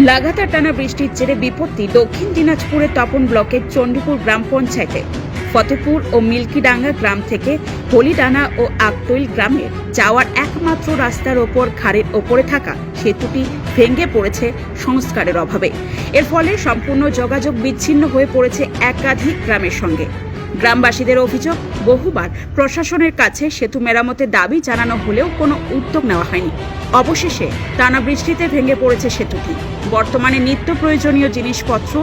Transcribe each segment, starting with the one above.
লাগাতার টানা বৃষ্টির জেরে বিপত্তি দক্ষিণ দিনাজপুরের তপন ব্লকের চণ্ডীপুর গ্রাম পঞ্চায়েতে, ফতেপুর ও মিল্কিডাঙ্গা গ্রাম থেকে হলিডানা ও আকতৈল গ্রামে যাওয়ার একমাত্র রাস্তার ওপর খাড়ের ওপরে থাকা সেতুটি ভেঙে পড়েছে সংস্কারের অভাবে। এর ফলে সম্পূর্ণ যোগাযোগ বিচ্ছিন্ন হয়ে পড়েছে একাধিক গ্রামের সঙ্গে। গ্রামবাসীদের অভিযোগ, বহুবার প্রশাসনের কাছে সেতু মেরামতের দাবি জানানো হলেও কোনো উদ্যোগ নেওয়া হয়নি। অবশেষে টানা বৃষ্টিতে ভেঙে পড়েছে সেতুটি। বর্তমানে নিত্য প্রয়োজনীয় জিনিসপত্র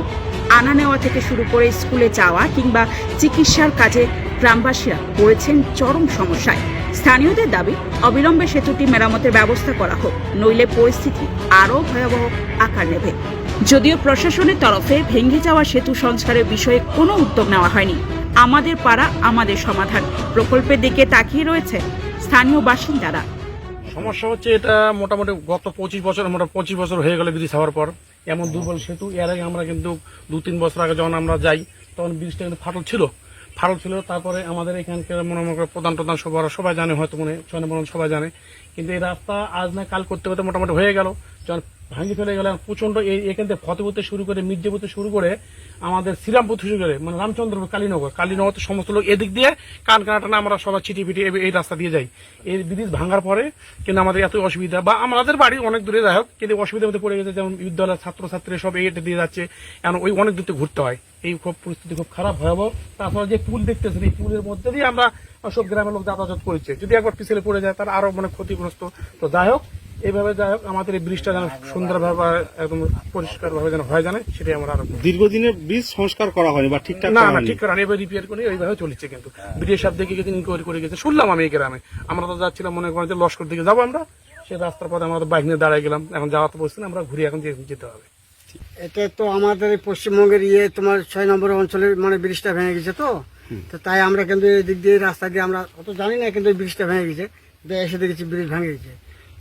আনা নেওয়া থেকে শুরু করে স্কুলে যাওয়া কিংবা চিকিৎসার কাজে গ্রামবাসীরা পড়েছেন চরম সমস্যায়। স্থানীয়দের দাবি, অবিলম্বে সেতুটি মেরামতের ব্যবস্থা করা হোক, নইলে পরিস্থিতি আরও ভয়াবহ আকার নেবে। যদিও প্রশাসনের তরফে ভেঙে যাওয়া সেতু সংস্কারের বিষয়ে কোনো উদ্যোগ নেওয়া হয়নি। আমাদের পাড়া, আমাদের সমাধান। প্রকল্পের দিকে তাকিয়ে রয়েছে স্থানীয় বাসিন্দারা। সমস্যা হচ্ছে এটা মোটামুটি গত পঁচিশ বছর মোটামুটি পঁচিশ বছর হয়ে গেল ব্রিজ হওয়ার পর। এমন দুর্বল সেতু, এর আগে আমরা কিন্তু দু তিন বছর আগে যখন আমরা যাই, তখন ব্রিজটা কিন্তু ফাটল ছিল। ফাটল ছিল, তারপরে আমাদের এখানকার মনে মনে প্রধান প্রধান সবার সবাই জানে হয়তো মনে সবাই জানে। কিন্তু এই রাস্তা আজ না কাল করতে করতে মোটামুটি হয়ে গেল। যখন ভাঙি ফেলে গেল প্রচণ্ড এই এখান থেকে ফতেপুরতে শুরু করে মির্জাপুরতে শুরু করে আমাদের শ্রীরামপুর শুরু করে মানে রামচন্দ্রপুর, কালীনগর। কালীনগর সমস্ত লোক এদিক দিয়ে কান কানাটানা আমরা সবাই চিঠি ফিটি এই- এই রাস্তা দিয়ে যাই। এই ব্রিজ ভাঙার পরে কিন্তু আমাদের এত অসুবিধা বা আমাদের বাড়ি অনেক দূরে, যাই হোক, কিন্তু অসুবিধার মধ্যে পড়ে গেছে, যেমন বিদ্যালয়ের ছাত্রছাত্রী সব এইটা দিয়ে যাচ্ছে। এখন ওই অনেক দূর ঘুরতে হয়। এই খুব পরিস্থিতি খুব খারাপ, ভয়াবহ। তারপরে যে পুল দেখতেছেন, এই পুলের মধ্যে দিয়ে আমরা সব গ্রামের লোক যাতায়াত করেছে। যদি একবার পিছলে পড়ে যায়, তার আরও মানে ক্ষতিগ্রস্ত। তো যাই হোক এইভাবে যাই হোক আমাদের এই ব্রিজটা যেন সুন্দরভাবে একদম পরিষ্কার ভাবে যেন হয় জানে সেটাই আমরা আরও দীর্ঘদিনের ব্রিজ সংস্কার করা হয়নি বা ঠিকঠাক না না। ঠিক করে এবার রিপেয়ার করে ওইভাবে চলছে কিন্তু। ব্রিটিশ সাহেব দেখে গেছে ইনকোয়ারি করে গেছে শুনলাম আমি এই গ্রামে। আমরা তো যাচ্ছিলাম মনে করেন যে লস্কর দিকে যাব আমরা। সেই রাস্তার পথে আমরা তো বাইক নিয়ে দাঁড়ায় গেলাম এখন যাওয়া তো বসছি না, আমরা ঘুরে এখন যেতে হবে। এটা তো আমাদের এই পশ্চিমবঙ্গের ইয়ে তোমার ছয় নম্বর অঞ্চলের মানে ব্রিজটা ভেঙে গেছে তো। তো তাই আমরা কিন্তু এই দিক দিয়ে রাস্তা দিয়ে আমরা অত জানি না কিন্তু এই ব্রিজটা ভেঙে গেছে। এসে দেখেছি ব্রিজ ভেঙে গেছে।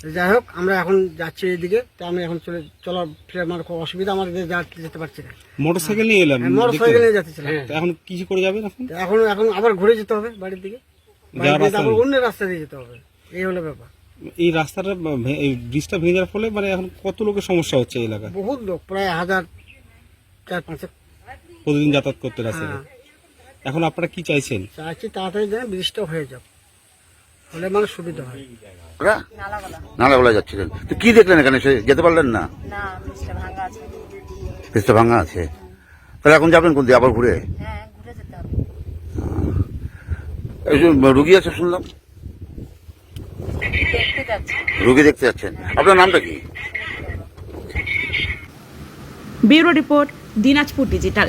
যাই হোক আমরা এখন যাচ্ছি এইদিকে তো আমি এখন চলে চলা ফিরে আমার খুব অসুবিধা আমাদের যা- যেতে পারছি না। মোটর সাইকেল নিয়ে এলাম মোটর সাইকেল নিয়ে যাচ্ছিলাম তো এখন কিছু করে যাবেন এখন? এখন এখন আবার ঘুরে যেতে হবে বাড়ির দিকে? অন্য রাস্তা দিয়ে যেতে হবে। এই হলো ব্যাপার। এই রাস্তাটা এই ব্রিজটা ভেঙে যাওয়ার ফলে মানে এখন কত লোকের সমস্যা হচ্ছে এই এলাকায়? বহুত লোক প্রায় হাজার চার পাঁচ প্রতিদিন যাতায়াত করতে রাস্তা হ্যাঁ। এখন আপনারা কি চাইছেন? চাইছি তাড়াতাড়ি যেন ব্রিজটা হয়ে যাক। হলে মানে সুবিধা হয়। নালাগোলা যাচ্ছিলেন তো কি দেখলেন এখানে? সে যেতে পারলেন না? না ব্রিজটা ভাঙা আছে। ব্রিজটা ভাঙা আছে। তাহলে এখন যাবেন কোন দিকে? আবার ঘুরে? হ্যাঁ ঘুরে যেতে হবে। এই যে রুগী আছে শুনলাম। রুগী দেখতে যাচ্ছেন। আপনার নামটা কি? Bureau report Dinajpur digital.